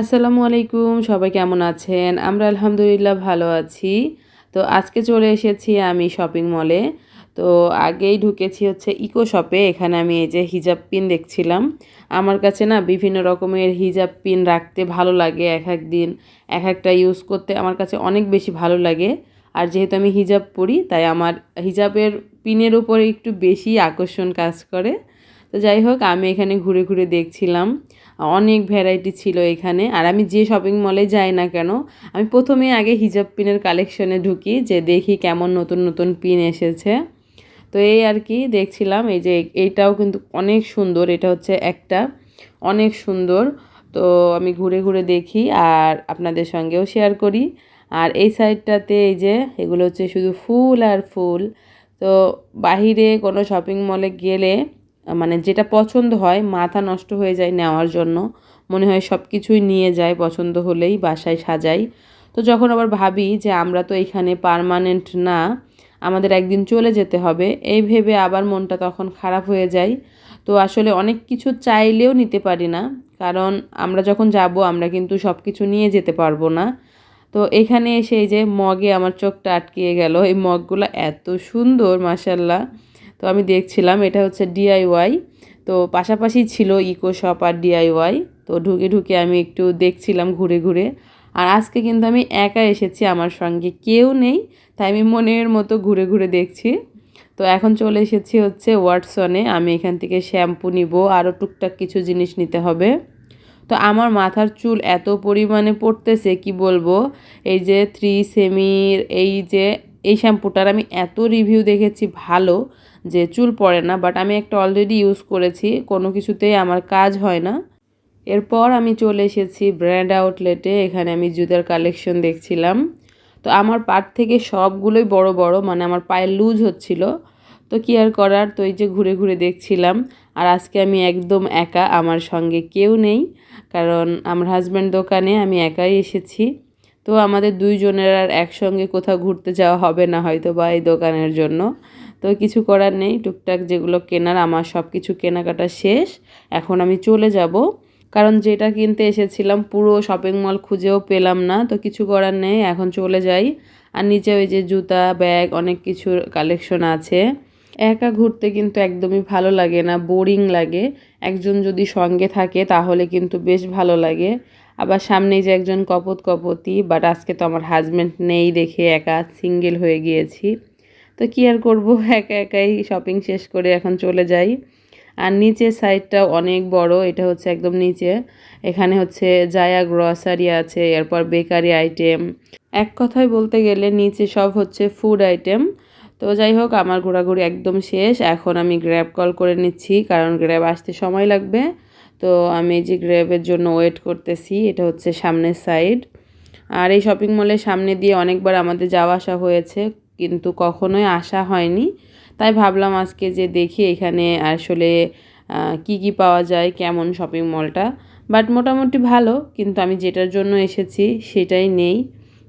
আসসালামু আলাইকুম, সবাই কেমন আছেন? আমরা আলহামদুলিল্লাহ ভালো আছি। তো আজকে চলে এসেছি আমি শপিং মলে তো আগেই ঢুকেছি হচ্ছে ইকো শপে এখানে আমি এই যে হিজাব পিন দেখছিলাম। আমার কাছে না বিভিন্ন রকমের হিজাব পিন রাখতে ভালো লাগে এক এক দিন এক একটা ইউজ করতে আমার কাছে অনেক বেশি ভালো লাগে। আর যেহেতু আমি হিজাব পরি, তাই আমার হিজাবের পিনের উপরে একটু বেশি আকর্ষণ কাজ করে। তো যাই হোক, আমি এখানে ঘুরে ঘুরে দেখছিলাম। অনেক ভ্যারাইটি ছিল এখানে। আর আমি যে শপিং মলে যাই না কেন, আমি প্রথমে আগে হিজাব পিনের কালেকশনে ঢুকি, যে দেখি কেমন নতুন নতুন পিন এসেছে। তো এই আর কি, দেখছিলাম এই যে এইটাও কিন্তু অনেক সুন্দর, এটা হচ্ছে একটা, অনেক সুন্দর। তো আমি ঘুরে ঘুরে দেখি আর আপনাদের সঙ্গেও শেয়ার করি। আর এই সাইডটাতে এই যে, এগুলো হচ্ছে শুধু ফুল আর ফুল। তো বাহিরে কোনো শপিং মলে গেলে মানে যেটা পছন্দ হয়, মাথা নষ্ট হয়ে যায় নেওয়ার জন্য। মনে হয় সব কিছুই নিয়ে যায়, পছন্দ হলেই বাসায় সাজাই। তো যখন আবার ভাবি যে আমরা তো এখানে পারমানেন্ট না, আমাদের একদিন চলে যেতে হবে, এই ভেবে আবার মনটা তখন খারাপ হয়ে যায়। তো আসলে অনেক কিছু চাইলেও নিতে পারি না, কারণ আমরা যখন যাব, আমরা কিন্তু সব কিছু নিয়ে যেতে পারব না। তো এখানে এসে এই যে মগে আমার চোখটা আটকিয়ে গেল, এই মগগুলো এত সুন্দর মাসাল্লাহ তো আমি দেখছিলাম এটা হচ্ছে ডিআইওয়াই তো পাশাপাশি ছিল ইকো শপ আর ডিআইওয়াই তো ঢুকে ঢুকে আমি একটু দেখছিলাম ঘুরে ঘুরে। আর আজকে কিন্তু আমি একা এসেছি আমার সঙ্গে, কেউ নেই, তাই আমি মনের মতো ঘুরে ঘুরে দেখছি। তো এখন চলে এসেছি হচ্ছে ওয়াটসনে আমি এখান থেকে শ্যাম্পু নিব আরও টুকটাক কিছু জিনিস নিতে হবে। তো আমার মাথার চুল এত পরিমাণে পড়তেছে, কি বলব? এই যে থ্রি সেমির এই যে, এই শ্যাম্পুটার আমি এত রিভিউ দেখেছি, ভালো। যে চুল পড়ে না বাট আমি একটা অলরেডি ইউজ করেছি, কোনো কিছুতেই আমার কাজ হয় না। এরপর আমি চলে এসেছি ব্র্যান্ড আউটলেটে এখানে আমি জুতার কালেকশন দেখছিলাম। তো আমার পাট থেকে সবগুলোই বড় বড় মানে আমার পায়ে লুজ হচ্ছিল। তো কি আর করার, তো এই যে ঘুরে ঘুরে দেখছিলাম। আর আজকে আমি একদম একা, আমার সঙ্গে কেউ নেই, কারণ আমার হাজব্যান্ড দোকানে আমি একাই এসেছি। তো আমাদের দুইজনের আর একসঙ্গে কোথাও ঘুরতে যাওয়া হবে না হয়তো বা এই দোকানের জন্য। তো কিছু করার নেই, টুকটাক যেগুলো কেনার, আমার সব কিছু কেনাকাটা শেষ। এখন আমি চলে যাব। কারণ যেটা কিনতে এসেছিলাম, পুরো শপিং মল খুঁজেও পেলাম না, তো কিছু করার নেই, এখন চলে যাই। আর নিচে ওই যে জুতা ব্যাগ অনেক কিছুর কালেকশন আছে। একা ঘুরতে কিন্তু একদমই ভালো লাগে না বোরিং লাগে। একজন যদি সঙ্গে থাকে, তাহলে কিন্তু বেশ ভালো লাগে। আবার সামনেই যে একজন কপত কপতি বাট আজকে তো আমার হাজব্যান্ড নেই দেখে একা সিঙ্গেল হয়ে গিয়েছি। তো কী আর করব? একা একাই শপিং শেষ করে এখন চলে যাই। আর নিচের সাইডটাও অনেক বড়, এটা হচ্ছে একদম নিচে। এখানে হচ্ছে জায়া গ্রসারি আছে, এরপর বেকারি আইটেম এক কথায় বলতে গেলে নিচে সব হচ্ছে ফুড আইটেম তো যাই হোক, আমার ঘোরাঘুরি একদম শেষ। এখন আমি গ্র্যাব কল করে নিচ্ছি, কারণ গ্র্যাব আসতে সময় লাগবে। তো আমি যে গ্র্যাবের জন্য ওয়েট করতেছি, এটা হচ্ছে সামনের সাইড আর এই শপিং মলের সামনে দিয়ে অনেকবার আমাদের যাওয়া আসা হয়েছে। কিন্তু কখনোই আসা হয়নি। তাই ভাবলাম আজকে যে দেখি এখানে আসলে কি কি পাওয়া যায়, কেমন শপিং মলটা বাট মোটামুটি ভালো, কিন্তু আমি যেটার জন্য এসেছি সেটাই নেই।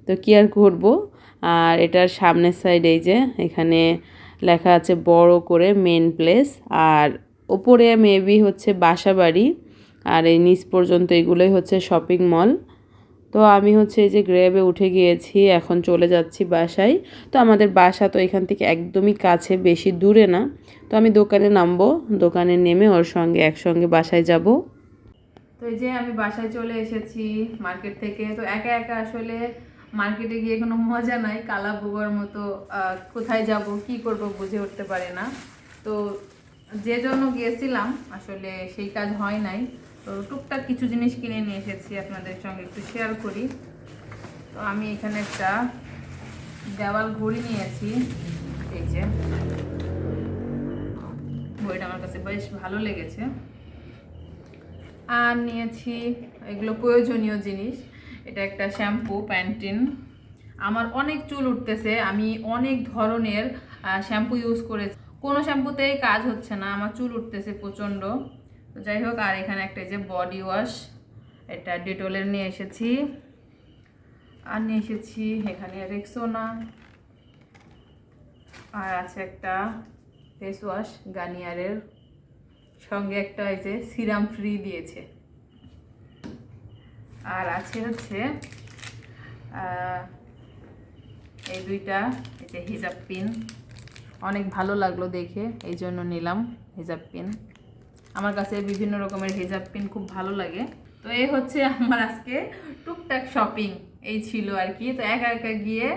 তো কি আর করব? আর এটার সামনের সাইড এই যে, এখানে লেখা আছে বড় করে মেন প্লেস আর ওপরে মেবি হচ্ছে বাসা বাড়ি আর এই নিচ পর্যন্ত এগুলোই হচ্ছে শপিং মল তো আমি হচ্ছে এই যে গ্রেবে উঠে গিয়েছি, এখন চলে যাচ্ছি বাসায়। তো আমাদের বাসা তো এখান থেকে একদমই কাছে, বেশি দূরে না। তো আমি দোকানে নামবো, দোকানে নেমে ওর সঙ্গে, একসঙ্গে বাসায় যাব। তো এই যে আমি বাসায় চলে এসেছি মার্কেট থেকে। তো একা একা আসলে মার্কেটে গিয়ে কোনো মজা নাই, কালা বুবার মতো কোথায় যাব, কি করব বুঝে উঠতে পারে না। তো যে জন্য গিয়েছিলাম, আসলে সেই কাজ হয় নাই। তো টুকটাক কিছু জিনিস কিনে নিয়ে এসেছি আপনাদের সঙ্গে একটু শেয়ার করি। তো আমি এখানে একটা দেওয়াল ঘড়ি নিয়েছি। এই যে। ঘড়িটা আমার কাছে বেশ ভালো লেগেছে। আর নিয়েছি এগুলো প্রয়োজনীয় জিনিস। এটা একটা শ্যাম্পু, প্যান্টিন। আমার অনেক চুল উঠতেছে, আমি অনেক ধরনের শ্যাম্পু ইউজ করেছি। কোনো শ্যাম্পুতেই কাজ হচ্ছে না, আমার চুল উঠতেছে প্রচণ্ড। যাই হোক আর এখানে একটা যে বডি ওয়াশ এটা ডেটলের নিয়ে এসেছি। আর নিয়ে এসেছি এখানে রেক্সোনা আর আছে একটা ফেস ওয়াশ গার্নিয়ারের সঙ্গে একটা এই যে সিরাম ফ্রি দিয়েছে। আর আছে হচ্ছে এই দুইটা, এই যে হিজাব পিন অনেক ভালো লাগল দেখে, এই জন্য নিলাম হিজাব পিন আমার কাছে বিভিন্ন রকমের হিজাব পিন খুব ভালো লাগে। তো এই হচ্ছে আমার আজকে টুকটাক শপিং এই ছিল আর কি। তো একা একা গিয়ে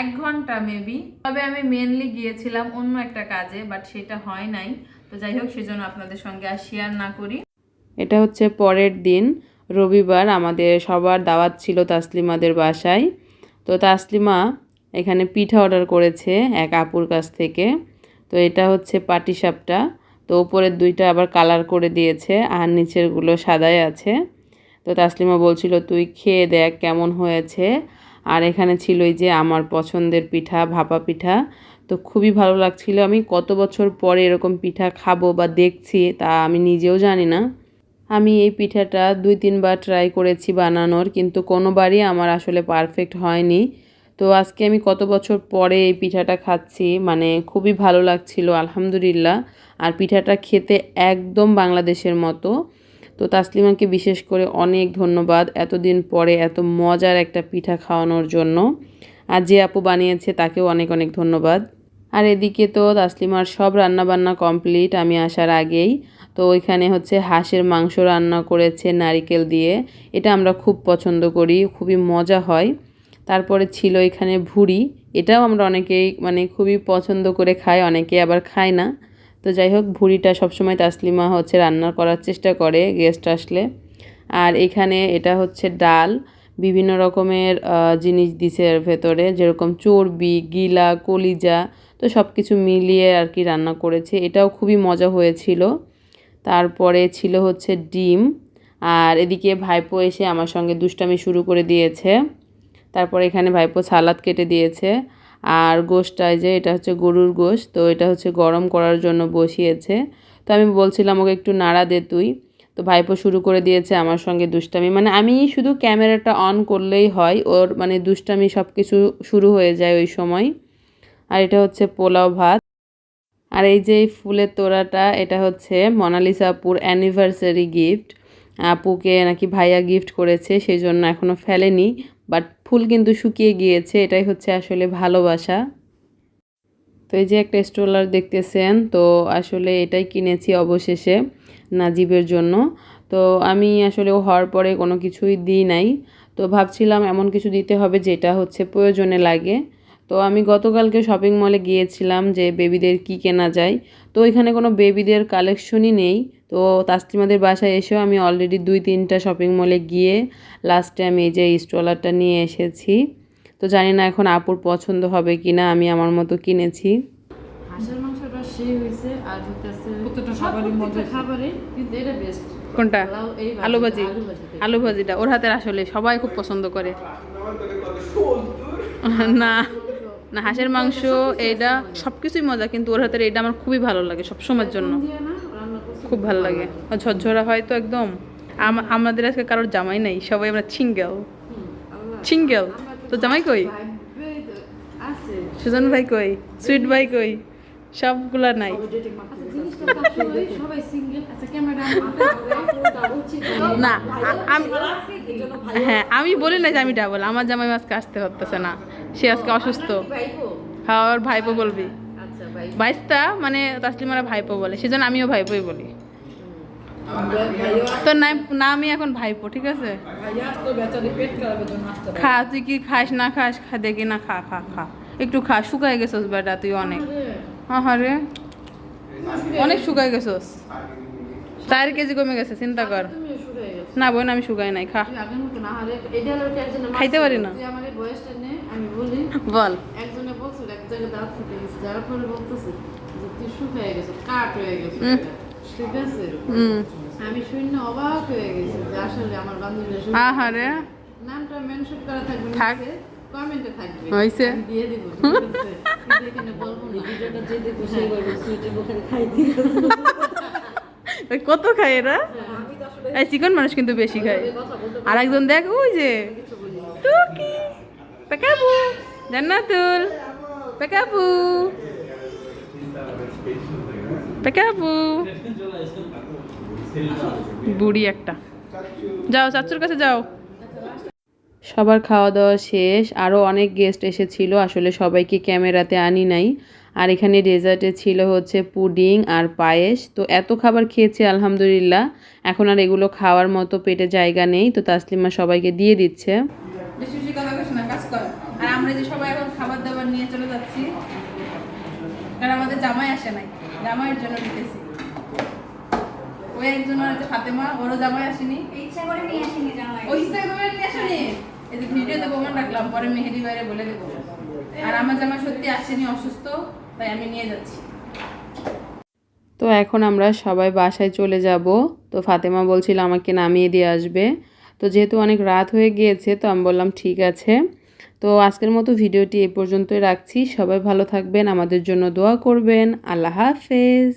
এক ঘণ্টা মেবি তবে আমি মেনলি গিয়েছিলাম অন্য একটা কাজে বাট সেটা হয় নাই। তো যাই হোক, সেজন্য আপনাদের সঙ্গে আর শেয়ার না করি। এটা হচ্ছে পরের দিন, রবিবার। আমাদের সবার দাওয়াত ছিল তাসলিমাদের বাসায়। তো তাসলিমা এখানে পিঠা অর্ডার করেছে এক আপুর কাছ থেকে। তো এটা হচ্ছে পাটিসাপটা। তো উপরের দুইটা আবার কালার করে দিয়েছে আর নিচেরগুলো সাদাই আছে। তো তাসলিমা বলছিল, তুই খেয়ে দেখ কেমন হয়েছে। আর এখানে ছিল যে আমার পছন্দের পিঠা, ভাপা পিঠা। তো খুবই ভালো লাগছিল। আমি কত বছর পরে এরকম পিঠা খাব বা দেখছি তা আমি নিজেও জানি না। আমি এই পিঠাটা দুই তিনবার ট্রাই করেছি বানানোর, কিন্তু কোনোবারই আমার আসলে পারফেক্ট হয়নি। তো আজকে আমি কত বছর পরে এই পিঠাটা খাচ্ছি মানে খুবই ভালো লাগছিল, আলহামদুলিল্লাহ। আর পিঠাটা খেতে একদম বাংলাদেশের মতো। তো তাসলিমাকে বিশেষ করে অনেক ধন্যবাদ এতদিন পরে এত মজার একটা পিঠা খাওয়ানোর জন্য। আর যে আপু বানিয়েছে তাকেও অনেক অনেক ধন্যবাদ। আর এদিকে তো তাসলিমার সব রান্নাবান্না কমপ্লিট, আমি আসার আগেই। তো ওইখানে হচ্ছে হাঁসের মাংস রান্না করেছে নারিকেল দিয়ে। এটা আমরা খুব পছন্দ করি, খুবই মজা হয়। তারপরে ছিল এখানে ভুড়ি। এটাও আমরা অনেকেই মানে খুবই পছন্দ করে খাই, অনেকে আবার খায় না। তো যাই হোক, ভুড়িটা সবসময় তাসলিমা হচ্ছে রান্না করার চেষ্টা করে গেস্ট আসলে। আর এখানে এটা হচ্ছে ডাল। বিভিন্ন রকমের জিনিস দিছে এর ভেতরে। যেরকম চর্বি, গিলা, কলিজা, তো সব কিছু মিলিয়ে আর কি রান্না করেছে। এটাও খুবই মজা হয়েছিল। তারপরে ছিল হচ্ছে ডিম। আর এদিকে ভাইপো এসে আমার সঙ্গে দুষ্টামি শুরু করে দিয়েছে। তারপর এখানে ভাইপো সালাদ কেটে দিয়েছে। আর গোশটায় যে, এটা হচ্ছে গরুর গোশ, তো এটা হচ্ছে গরম করার জন্য বসিয়েছে। তো আমি বলছিলাম, ওকে একটু নাড়া দে তুই। তো ভাইপো শুরু করে দিয়েছে আমার সঙ্গে দুষ্টামি। মানে আমি শুধু ক্যামেরাটা অন করলেই হয়, ওর মানে দুষ্টামি সব কিছু শুরু হয়ে যায় ওই সময়। আর এটা হচ্ছে পোলাও ভাত। আর এই যে ফুলের তোড়াটা, এটা হচ্ছে মোনালিসা আপুর অ্যানিভার্সারি গিফট। আপুকে নাকি ভাইয়া গিফট করেছে সেই জন্য এখনও ফেলেনি। বাট ফুল কিন্তু শুকিয়ে গিয়েছে, এটাই হচ্ছে আসলে ভালোবাসা। তো এই যে একটা স্ট্রোলার দেখতেছেন, তো আসলে এটাই কিনেছি অবশেষে নাজিবের জন্য। তো আমি আসলে ও হওয়ার পরে কোনো কিছুই দিই নাই। তো ভাবছিলাম এমন কিছু দিতে হবে যেটা হচ্ছে প্রয়োজনে লাগে। তো আমি গতকালকে শপিং মলে গিয়েছিলাম যে বেবিদের কি কেনা যায়। তো এখানে কোনো বেবিদের কালেকশনই নেই। তো তাস্তিমাদের বাসায় এসেও আমি অলরেডি দুই তিনটা শপিং মলে গিয়ে লাস্টে আমি এই যে স্ট্রলারটা নিয়ে এসেছি। তো জানি না এখন আপুর পছন্দ হবে কি না আমি আমার মতো কিনেছি। হাঁসের মাংসটা সেই হয়েছে আর হইতেছে প্রত্যেকটা খাবারই মজা খাবারে কিন্তু এটা বেস্ট কোনটা? এই আলু ভাজি। আলু ভাজি আলু ভাজিটা। ওর হাতের আসলে সবাই খুব পছন্দ করে। না। না, হাঁসের মাংস এইটা সব কিছুই মজা, কিন্তু ওর হাতের এইটা আমার খুবই ভালো লাগে সব সময়ের জন্য। খুব ভালো লাগে। আর ঝরঝরা হয় তো একদম। আমাদের আজকে কারোর জামাই নাই, সবাই আমরা ছিঙ্গেল। ছিঙ্গেল? তো জামাই কই? সুজন ভাই কই? সুইট ভাই কই? সবগুলা নাই। না আমি হ্যাঁ আমি বলি না যে আমি ডাবল আমার জামাই আজকে আসতে হতেছে না। সে আজকে অসুস্থ। হ্যাঁ আর ভাইপো বলবি। আচ্ছা বাইশটা মানে তাসলিমারা ভাইপো বলে সেজন্য আমিও ভাইপোই বলি। তোর না না আমি এখন ভাইপো ঠিক আছে? খা তুই কি খাস না খাস খা দেখি না খা খা খা। একটু খা শুকাই গেছোস বেটা তুই অনেক। হ্যাঁ রে অনেক শুকাই গেছোস। চার কেজি কমে গেছে চিন্তা কর। তুমি শুরু গেছে। না বোন আমি শুকাই নাই খা। খাইতে পারি না। আমার বয়সটা নে আমি বলি। বল। একজনে বলছিল এক জায়গায় দাঁত ফুটে গেছে। যার পরে বলতেছে যে তুই শুকিয়ে গেছে কাট হয়ে গেছে। ঠিক আছে? আমি শূন্য অবাক হয়ে গেছি যে আসলে আমার বান্ধবীরা আহারে। নামটা মেনশন করা থাকবে থাক। কমেন্টে থাকবে। হইছে। আমি দিয়ে দিব ঠিক আছে? কিন্তু এখানে বলব না। ভিডিওটা যে দেখব সেই বলব সুইটের বোখারে খাই কত খায় এরা? এই চিকন মানুষ কিন্তু বেশি খায়। আর একজন দেখ, ওই যে, টুকি, পেকাবু, জান্নাতুল, পেকাবু পেকাবু। বুড়ি একটা। যাও, চাচুর কাছে যাও। সবার খাওয়া দাওয়া শেষ আরও অনেক গেস্ট এসেছিল, আসলে সবাইকে ক্যামেরাতে আনি নাই। আর এখানে ডেজার্টে ছিল হচ্ছে পুডিং আর পায়েস। তো এত খাবার খেয়েছি আলহামদুলিল্লাহ। এখন আর এগুলো খাওয়ার মতো পেটে জায়গা নেই তো তাসলিমা সবাইকে দিয়ে দিচ্ছে। আর আমরা যে সবাই এখন খাবার দাবার নিয়ে চলে যাচ্ছি কারণ আমাদের জামাই আসে নাই। জামাইয়ের জন্য দিতেছি। ওই একজন আছে ফাতেমা ওরও জামাই আসেনি। ইচ্ছা করে নিয়ে আসিনি জামাই। ওই ইচ্ছা করে নিয়ে আসেনি? এই যে ভিডিওতে প্রমাণ রাখলাম পরে মেহেদি বাইরে বলে দেবো। আর আমার জামাই সত্যি আসেনি অসুস্থ। তাই আমি নিয়ে যাচ্ছি। তো এখন আমরা সবাই বাসায় চলে যাব। তো ফাতেমা বলছিল আমাকে নামিয়ে দিয়ে আসবে। তো যেহেতু অনেক রাত হয়ে গিয়েছে, তো আমি বললাম ঠিক আছে। তো আজকের মতো ভিডিওটি এ পর্যন্তই রাখছি। সবাই ভালো থাকবেন, আমাদের জন্য দোয়া করবেন। আল্লাহ হাফেজ।